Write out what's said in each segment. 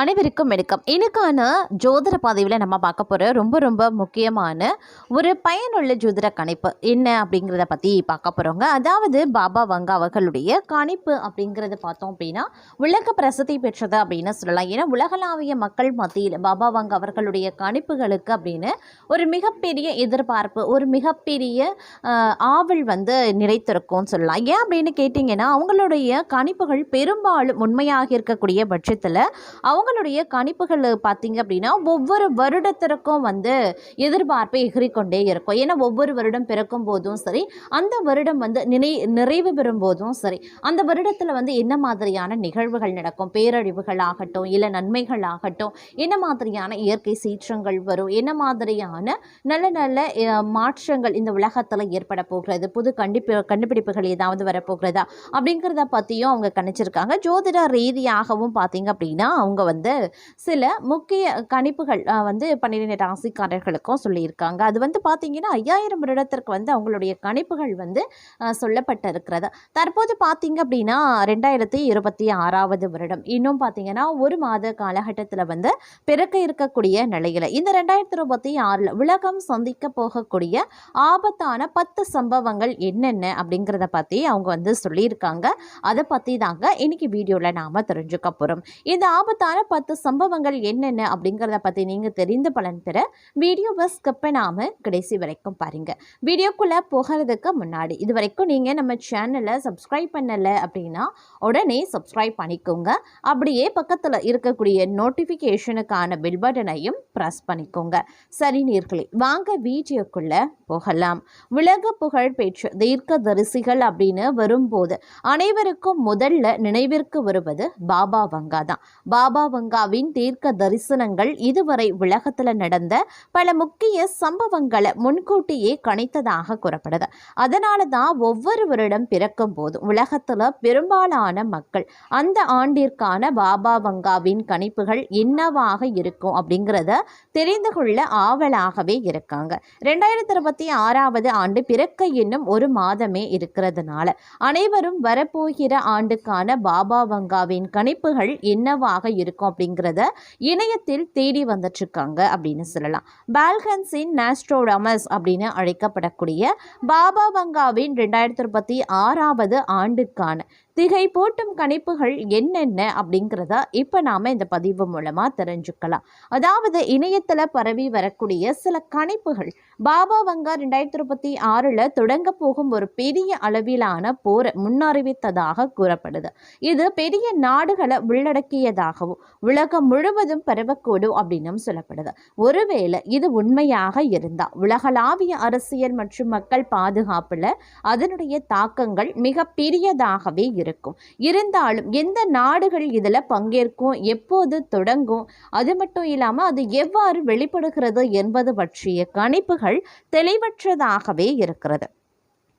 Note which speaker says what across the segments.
Speaker 1: அனைவருக்கும் எடுக்கும் இன்னைக்கான ஜோதிட பதவியில் நம்ம பார்க்க போகிற ரொம்ப ரொம்ப முக்கியமான ஒரு பயனுள்ள ஜோதிட கணிப்பு என்ன அப்படிங்கிறத பற்றி பார்க்க போகிறோங்க அதாவது பாபா வங்கா அவர்களுடைய கணிப்பு அப்படிங்கிறத பார்த்தோம் அப்படின்னா உலக பிரசித்தி பெற்றது அப்படின்னு சொல்லலாம். ஏன்னா உலகளாவிய மக்கள் மத்தியில் பாபா வங்கா அவர்களுடைய கணிப்புகளுக்கு அப்படின்னு ஒரு மிகப்பெரிய எதிர்பார்ப்பு ஒரு மிகப்பெரிய ஆவல் வந்து நிறைத்திருக்கும்னு சொல்லலாம். ஏன் அப்படின்னு கேட்டிங்கன்னா அவங்களுடைய கணிப்புகள் பெரும்பாலும் உண்மையாக இருக்கக்கூடிய பட்சத்தில் அவங்களுடைய கணிப்புகள் பார்த்தீங்க அப்படின்னா ஒவ்வொரு வருடத்திற்கும் வந்து எதிர்பார்ப்பை எகிறிக்கொண்டே இருக்கும். ஏன்னா ஒவ்வொரு வருடம் பிறக்கும் போதும் சரி அந்த வருடம் வந்து நினை நிறைவு பெறும் போதும் சரி அந்த வருடத்தில் வந்து என்ன மாதிரியான நிகழ்வுகள் நடக்கும்? பேரழிவுகள் ஆகட்டும் இல்லை நன்மைகள் ஆகட்டும் என்ன மாதிரியான இயற்கை சீற்றங்கள் வரும்? என்ன மாதிரியான நல்ல நல்ல மாற்றங்கள் இந்த உலகத்தில் ஏற்பட போகிறது? புது கண்டிப்பு கண்டுபிடிப்புகள் ஏதாவது வரப்போகிறதா? அப்படிங்கிறத பற்றியும் அவங்க கணிச்சிருக்காங்க. ஜோதிட ரீதியாகவும் பார்த்தீங்க அப்படின்னா அவங்க வந்து சில முக்கிய கணிப்புகள் வந்து பன்னிரெண்டு ராசிக்காரர்களுக்கும் சொல்லியிருக்காங்க. அது வந்து பார்த்தீங்கன்னா ஐயாயிரம் வருடத்திற்கு வந்து அவங்களுடைய கணிப்புகள் வந்து சொல்லப்பட்டிருக்கிறது. தற்போது பார்த்தீங்க அப்படின்னா ரெண்டாயிரத்தி இருபத்தி ஆறாவது வருடம். இன்னும் பார்த்தீங்கன்னா ஒரு மாத காலகட்டத்தில் வந்து பிறக்க இருக்கக்கூடிய நிலையில். இந்த ரெண்டாயிரத்தி இருபத்தி ஆறில் உலகம் சந்திக்க போகக்கூடிய ஆபத்தான பத்து சம்பவங்கள் என்னென்ன அப்படிங்கிறத பற்றி அவங்க வந்து சொல்லியிருக்காங்க. அதை பற்றி தாங்க இன்னைக்கு வீடியோவில் நாம் தெரிஞ்சுக்க போகிறோம் இந்த ஆபத்தான பத்து சம்பவங்கள் என்னென்ன அப்படிங்கிறத பற்றி நீங்கள் தெரிந்து பலன் பெற வீடியோவை ஸ்கிப் பண்ணாமல் கடைசி வரைக்கும் பாருங்கள் வீடியோக்குள்ளே போகிறதுக்கு முன்னாடி இது வரைக்கும் நீங்கள் நம்ம சேனலை சப்ஸ்கிரைப் பண்ணலை அப்படின்னா உடனே சப்ஸ்கிரைப் பண்ணிக்கோங்க. அப்படியே பக்கத்தில் இருக்கக்கூடிய நோட்டிஃபிகேஷனுக்கான பில் பட்டனையும் ப்ரெஸ் பண்ணிக்கோங்க. சரி நீர்களே வாங்க வீடியோக்குள்ளே போகலாம். உலக புகழ் பெற்ற தீர்க்க தரிசிகள் அப்படின்னு வரும்போது அனைவருக்கும் முதல்ல நினைவிற்கு வருவது பாபா வங்கா தான். பாபா வங்காவின் தீர்க்க தரிசனங்கள் இதுவரை உலகத்தில் நடந்த பல முக்கிய சம்பவங்களை முன்கூட்டியே கணித்ததாக கூறப்படுது. அதனால தான் ஒவ்வொரு வருடம் பிறக்கும் போது உலகத்தில் பெரும்பாலான மக்கள் அந்த ஆண்டிற்கான பாபா வங்காவின் கணிப்புகள் என்னவாக இருக்கும் அப்படிங்கிறத தெரிந்து கொள்ள ஆவலாகவே இருக்காங்க. ரெண்டாயிரத்தி இருபத்தி ஆறாவது ஆண்டு பிறக்க இன்னும் ஒரு மாதமே இருக்கிறதுனால அனைவரும் வரப்போகிற ஆண்டுக்கான பாபா வங்காவின் கணிப்புகள் என்னவாக இருக்கும் அப்படிங்கிறத இணையத்தில் தேடி வந்துட்டு இருக்காங்க அப்படின்னு சொல்லலாம். பால்கன்ஸின் நாஸ்ட்ரோடமஸ் அப்படின்னு அழைக்கப்படக்கூடிய பாபா பங்காவின் ரெண்டாயிரத்தி இருபத்தி ஆறாவது ஆண்டுக்கான திகை போட்டும் கணிப்புகள் என்னென்ன அப்படிங்கிறத இப்போ நாம் இந்த பதிவு மூலமாக தெரிஞ்சுக்கலாம். அதாவது இணையத்தில் பரவி வரக்கூடிய சில கணிப்புகள். பாபா வங்கா ரெண்டாயிரத்தி இருபத்தி ஆறில் தொடங்க போகும் ஒரு பெரிய அளவிலான போரை முன்னறிவித்ததாக கூறப்படுது. இது பெரிய நாடுகளை உள்ளடக்கியதாகவும் உலகம் முழுவதும் பரவக்கூடும் அப்படின்னும் சொல்லப்படுது. ஒருவேளை இது உண்மையாக இருந்தால் உலகளாவிய அரசியல் மற்றும் மக்கள் பாதுகாப்பில் அதனுடைய தாக்கங்கள் மிக பெரியதாகவே இருக்கும். இருந்தாலும் எந்த நாடுகள் இதில் பங்கேற்கும் எப்போது தொடங்கும் அது மட்டும் இல்லாமல் அது எவ்வாறு வெளிப்படுகிறது என்பது பற்றிய கணிப்புகள் தெளிவற்றதாகவே இருக்கிறது.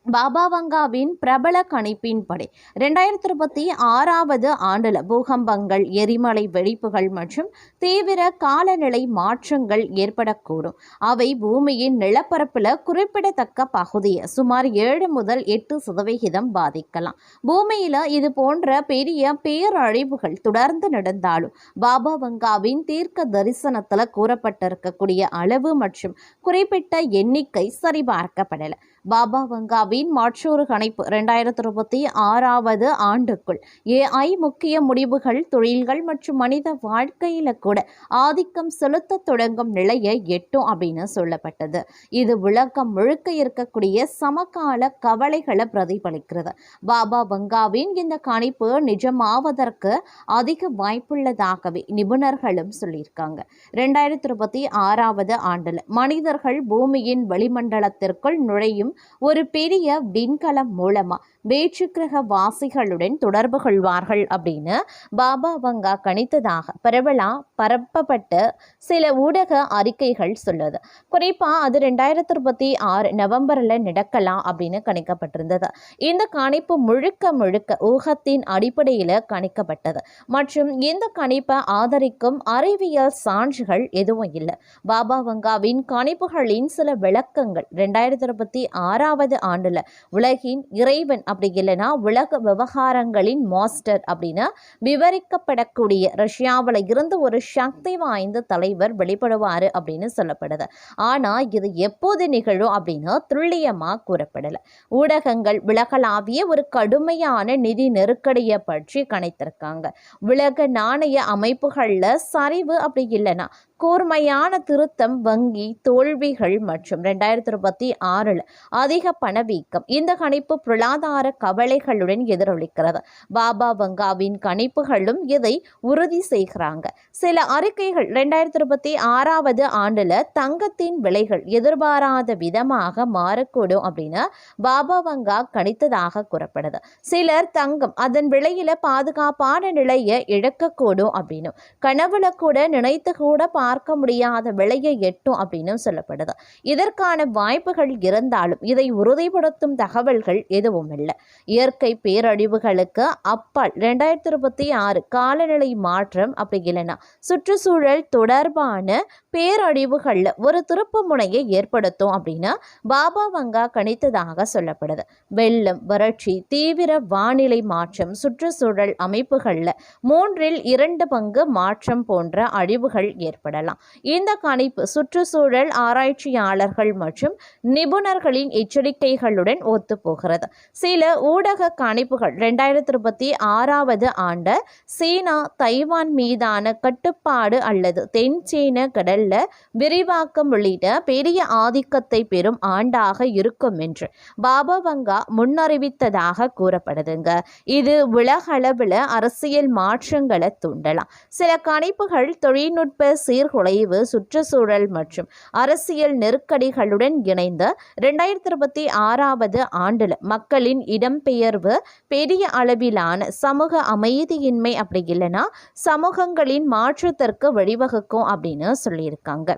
Speaker 1: பாபா வங்காவின் பிரபல கணிப்பின்படி ரெண்டாயிரத்தி இருபத்தி ஆறாவது ஆண்டில் பூகம்பங்கள் எரிமலை வெடிப்புகள் மற்றும் தீவிர காலநிலை மாற்றங்கள் ஏற்படக்கூடும். அவை பூமியின் நிலப்பரப்பில் குறிப்பிடத்தக்க பகுதியை சுமார் ஏழு முதல் எட்டு சதவிகிதம் பாதிக்கலாம். பூமியில் இது போன்ற பெரிய பேரழிவுகள் தொடர்ந்து நடந்தாலும் பாபா வங்காவின் தீர்க்க தரிசனத்தில் கூறப்பட்டிருக்கக்கூடிய அளவு மற்றும் குறிப்பிட்ட எண்ணிக்கை சரிபார்க்கப்படலை. பாபா இந்தியாவின் மற்றொரு கணிப்பு இரண்டாயிரத்தி இருபத்தி ஆறாவது ஆண்டுக்குள். ஏஐ முக்கிய முடிவுகள் தொழில்கள் மற்றும் மனித வாழ்க்கையில கூட ஆதிக்கம் செலுத்த தொடங்கும் நிலையை எட்டும் அப்படின்னு சொல்லப்பட்டது. இது உலகம் முழுக்க இருக்கக்கூடிய சமகால கவலைகளை பிரதிபலிக்கிறது. பாபா பங்காவின் இந்த கணிப்பு நிஜமாவதற்கு அதிக வாய்ப்புள்ளதாகவே நிபுணர்களும் சொல்லியிருக்காங்க. ரெண்டாயிரத்தி இருபத்தி ஆறாவது ஆண்டில் மனிதர்கள் பூமியின் வளிமண்டலத்திற்குள் நுழையும் ஒரு பெரிய விண்கலம் மூலமா வேற்றுக்கிரக வாசிகளுடன் தொடர்பு கொள்வார்கள் அப்படின்னு பாபா வங்கா கணித்ததாக பரவலா பரப்பப்பட்ட சில ஊடக அறிக்கைகள் சொல்லுது. குறிப்பா அது ரெண்டாயிரத்தி இருபத்தி ஆறு நவம்பர்ல நடக்கலாம் அப்படின்னு கணிக்கப்பட்டிருந்தது. இந்த கணிப்பு முழுக்க முழுக்க ஊகத்தின் அடிப்படையில் கணிக்கப்பட்டது. மற்றும் இந்த கணிப்பை ஆதரிக்கும் அறிவியல் சான்றுகள் எதுவும் இல்லை. பாபா வங்காவின் கணிப்புகளின் சில விளக்கங்கள் ரெண்டாயிரத்தி இருபத்தி ஆறாவது ஆண்டில் உலகின் இறைவன் அப்படி இல்லைன்னா உலக விவகாரங்களின் மாஸ்டர் அப்படின்னு விவரிக்கப்படக்கூடிய ரஷ்யாவில் இருந்து ஒரு சக்தி வாய்ந்த தலைவர் வெளிப்படுவார் அப்படின்னு சொல்லப்படுது. ஆனால் இது எப்போது நிகழும் அப்படின்னு துல்லியமாக கூறப்படலை. ஊடகங்கள் உலகளாவிய ஒரு கடுமையான நிதி நெருக்கடியை பற்றி கணித்திருக்காங்க உலக நாணய அமைப்புகளில் சரிவு அப்படி இல்லைன்னா கூர்மையான திருத்தம் வங்கி தோல்விகள் மற்றும் ரெண்டாயிரத்தி இருபத்தி ஆறில் அதிக பணவீக்கம் இந்த கணிப்பு பொருளாதார கவலைகளுடன் எதிரொலிக்கிறது. பாபா வங்காவின் கணிப்புகளும் இதை உறுதி செய்கிறாங்க. சில அறிக்கைகள் ரெண்டாயிரத்தி இருபத்தி ஆறாவது ஆண்டுல தங்கத்தின் விலைகள் எதிர்பாராத விதமாக மாறக்கூடும் அப்படின்னு பாபா வங்கா கணித்ததாக கூறப்படுது. சிலர் தங்கம் அதன் விலையில பாதுகாப்பான நிலையை இழக்கக்கூடும் அப்படின்னு கனவுல கூட நினைத்து கூட பார்க்க முடியாத விலையை எட்டும் அப்படின்னு சொல்லப்படுது. இதற்கான வாய்ப்புகள் இருந்தாலும் இதை உறுதிப்படுத்தும் தகவல்கள் எதுவும் இல்லை இயற்கை பேரழிவுகளுக்கு அப்பால் ரெண்டாயிரத்தி இருபத்தி ஆறு காலநிலை மாற்றம் அப்படி இல்லைன்னா சுற்றுச்சூழல் தொடர்பான பேரழிவுகளில் ஒரு திருப்பு முனையை ஏற்படுத்தும் அப்படின்னு பாபா வங்கா கணித்ததாக சொல்லப்படுது. வெள்ளம் வறட்சி தீவிர வானிலை மாற்றம் சுற்றுச்சூழல் அமைப்புகளில் மூன்றில் இரண்டு பங்கு மாற்றம் போன்ற அழிவுகள் ஏற்படலாம். இந்த கணிப்பு சுற்றுச்சூழல் ஆராய்ச்சியாளர்கள் மற்றும் நிபுணர்களின் எச்சரிக்கைகளுடன் ஒத்துப்போகிறது. சில ஊடக கணிப்புகள் ரெண்டாயிரத்தி இருபத்தி ஆறாவது ஆண்டு சீனா தைவான் மீதான கட்டுப்பாடு அல்லது தென் சீன கடல்ல விரிவாக்கம் உள்ளிட்ட பெரிய ஆதிக்கத்தை பெறும் ஆண்டாக இருக்கும் என்று பாபா வங்கா முன்னறிவித்ததாக கூறப்படுதுங்க. இது உலகளவில் அரசியல் மாற்றங்களை தூண்டலாம். சில கணிப்புகள் தொழில்நுட்ப சீர்குலைவு சுற்றுச்சூழல் மற்றும் அரசியல் நெருக்கடிகளுடன் இணைந்த ரெண்டாயிரத்தி இருபத்தி ஆறாவது ஆண்டில் மக்களின் இடம்பெயர்வு பெரிய அளவிலான சமூக அமைதியின்மை அப்படி இல்லைன்னா சமூகங்களின் மாற்றத்திற்கு வழிவகுக்கும் அப்படின்னு சொல்லியிருக்காங்க.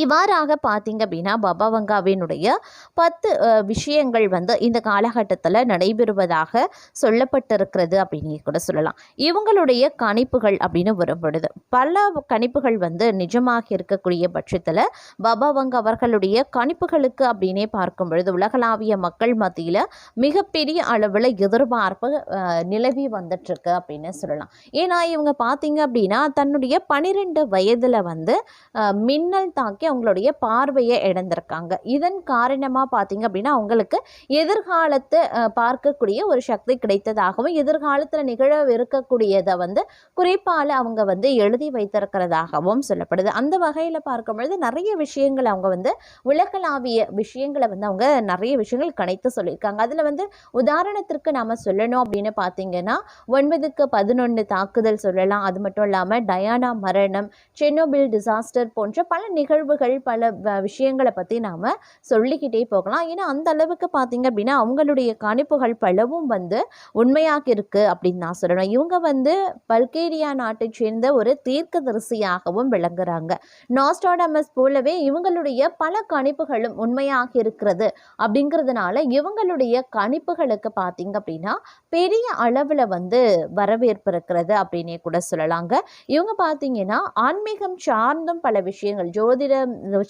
Speaker 1: இவ்வாறாக பார்த்தீங்க அப்படின்னா பாபா வங்காவினுடைய பத்து விஷயங்கள் வந்து இந்த காலகட்டத்தில் நடைபெறுவதாக சொல்லப்பட்டிருக்கிறது அப்படின்னு கூட சொல்லலாம். இவங்களுடைய கணிப்புகள் அப்படின்னு வரும்பொழுது பல கணிப்புகள் வந்து நிஜமாக இருக்கக்கூடிய பட்சத்தில் பாபா வங்கா அவர்களுடைய கணிப்புகளுக்கு அப்படின்னே பார்க்கும் பொழுது உலகளாவிய மக்கள் மத்தியில் மிகப்பெரிய அளவில் எதிர்பார்ப்பு நிலவி வந்துட்டுருக்கு அப்படின்னு சொல்லலாம். ஏன்னா இவங்க பார்த்தீங்க அப்படின்னா தன்னுடைய பனிரெண்டு வயதில் வந்து மின்னல் தாக்கி அவங்களுடைய பார்வையை இழந்திருக்காங்க. இதன் காரணமாக பார்த்தீங்க அப்படின்னா அவங்களுக்கு எதிர்காலத்தை பார்க்கக்கூடிய ஒரு சக்தி கிடைத்ததாகவும் எதிர்காலத்தில் நிகழவிருக்கக்கூடியதை வந்து குறிப்பால் அவங்க வந்து எழுதி வைத்திருக்கிறதாகவும் சொல்லப்படுது. அந்த வகையில் பார்க்கும் பொழுது நிறைய விஷயங்கள் அவங்க வந்து உலகளாவிய விஷயங்களை வந்து அவங்க நிறைய விஷயங்கள் கணித்து சொல்லியிருக்காங்க. அதில் வந்து உதாரணத்திற்கு நாம் சொல்லணும் அப்படின்னு பார்த்தீங்கன்னா ஒன்பதுக்கு பதினொன்று தாக்குதல் சொல்லலாம். அது மட்டும் இல்லாமல் டயானா மரணம் சென்னோபில் டிசாஸ்டர் போன்ற பல உறவுகள் பல விஷயங்களை பற்றி நாம் சொல்லிக்கிட்டே போகலாம். ஏன்னா அந்த அளவுக்கு பார்த்தீங்க அப்படின்னா அவங்களுடைய கணிப்புகள் பலவும் வந்து உண்மையாக இருக்குது அப்படின்னு நான் சொல்லணும். இவங்க வந்து பல்கேரியா நாட்டை சேர்ந்த ஒரு தீர்க்கதரிசியாகவும் விளங்குறாங்க. நாஸ்டாடமஸ் போலவே இவங்களுடைய பல கணிப்புகளும் உண்மையாக இருக்கிறது அப்படிங்கிறதுனால இவங்களுடைய கணிப்புகளுக்கு பார்த்தீங்க அப்படின்னா பெரிய அளவில் வந்து வரவேற்பு இருக்கிறது அப்படின்னே கூட சொல்லலாங்க. இவங்க பார்த்தீங்கன்னா ஆன்மீகம் சார்ந்தும் பல விஷயங்கள் ஜோதிட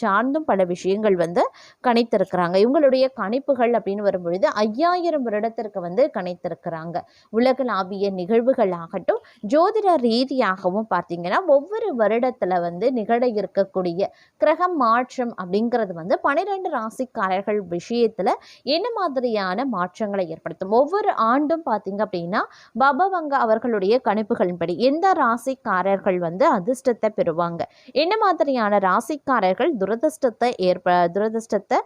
Speaker 1: சார்ந்தும் பல விஷயங்கள் வந்து கணித்திருக்கிறாங்க இவங்களுடைய கணிப்புகள் அப்படின்னு வரும்பொழுது ஐயாயிரம் வருடத்திற்கு வந்து கணித்திருக்கிறாங்க உலகளாவிய நிகழ்வுகள் ஆகட்டும் ஜோதிட ரீதியாகவும் பார்த்தீங்கன்னா ஒவ்வொரு வருடத்தில் வந்து நிகழ இருக்கக்கூடிய கிரக மாற்றம் அப்படிங்கிறது வந்து பனிரெண்டு ராசிக்காரர்கள் விஷயத்தில் என்ன மாதிரியான மாற்றங்களை ஏற்படுத்தும்? ஒவ்வொரு ஆண்டும் பார்த்தீங்க அப்படின்னா பபவங்க அவர்களுடைய கணிப்புகளின்படி எந்த ராசிக்காரர்கள் வந்து அதிர்ஷ்டத்தை பெறுவாங்க? என்ன மாதிரியான ராசிக்கார ராசிக்காரர்கள் துரதிர்ஷ்டத்தை ஏற்ப துரதிர்ஷ்டத்தை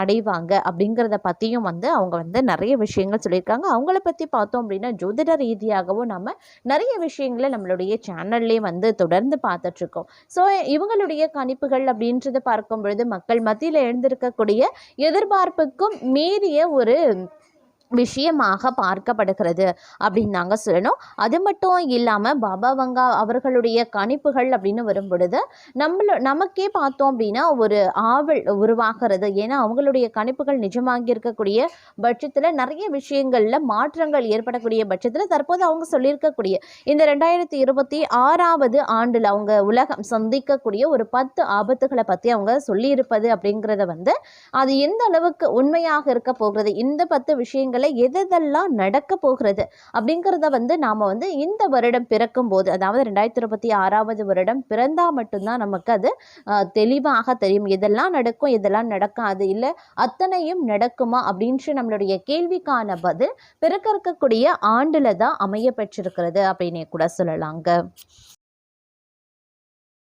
Speaker 1: அடைவாங்க. அப்படிங்கிறத பற்றியும் வந்து அவங்க வந்து நிறைய விஷயங்கள் சொல்லியிருக்காங்க. அவங்கள பற்றி பார்த்தோம் அப்படின்னா ஜோதிட ரீதியாகவும் நம்ம நிறைய விஷயங்களை நம்மளுடைய சேனல்லே வந்து தொடர்ந்து பார்த்துட்ருக்கோம். ஸோ இவங்களுடைய கணிப்புகள் அப்படின்றத பார்க்கும் பொழுது மக்கள் மத்தியில் எழுந்திருக்கக்கூடிய எதிர்பார்ப்புக்கும் மீறிய ஒரு விஷயமாக பார்க்கப்படுகிறது அப்படின்னு தாங்க சொல்லணும். அது மட்டும் இல்லாமல் பாபா வங்கா அவர்களுடைய கணிப்புகள் அப்படின்னு வரும்பொழுது நம்மள நமக்கே பார்த்தோம் அப்படின்னா ஒரு ஆவல் உருவாகிறது. ஏன்னா அவங்களுடைய கணிப்புகள் நிஜமாகி இருக்கக்கூடிய பட்சத்தில் நிறைய விஷயங்களில் மாற்றங்கள் ஏற்படக்கூடிய பட்சத்தில் தற்போது அவங்க சொல்லியிருக்கக்கூடிய இந்த ரெண்டாயிரத்தி இருபத்தி ஆறாவது ஆண்டில் அவங்க உலகம் சந்திக்கக்கூடிய ஒரு பத்து ஆபத்துகளை பற்றி அவங்க சொல்லியிருப்பது அப்படிங்கிறத வந்து அது எந்த அளவுக்கு உண்மையாக இருக்க போகிறது? இந்த பத்து விஷயங்கள் எதெல்லாம் நடக்க போகிறது அப்படிங்கிறத வந்து நாம் வந்து இந்த வருடம் பிறக்கும் போது அதாவது ரெண்டாயிரத்தி இருபத்தி ஆறாவது வருடம் பிறந்தால் மட்டும்தான் நமக்கு அது தெளிவாக தெரியும். எதெல்லாம் நடக்கும் எதெல்லாம் நடக்காது இல்லை அத்தனையும் நடக்குமா அப்படின்ட்டு நம்மளுடைய கேள்விக்கான பதில் பிறக்க இருக்கக்கூடிய ஆண்டில் தான் அமைய பெற்றிருக்கிறது அப்படின்னே கூட சொல்லலாங்க.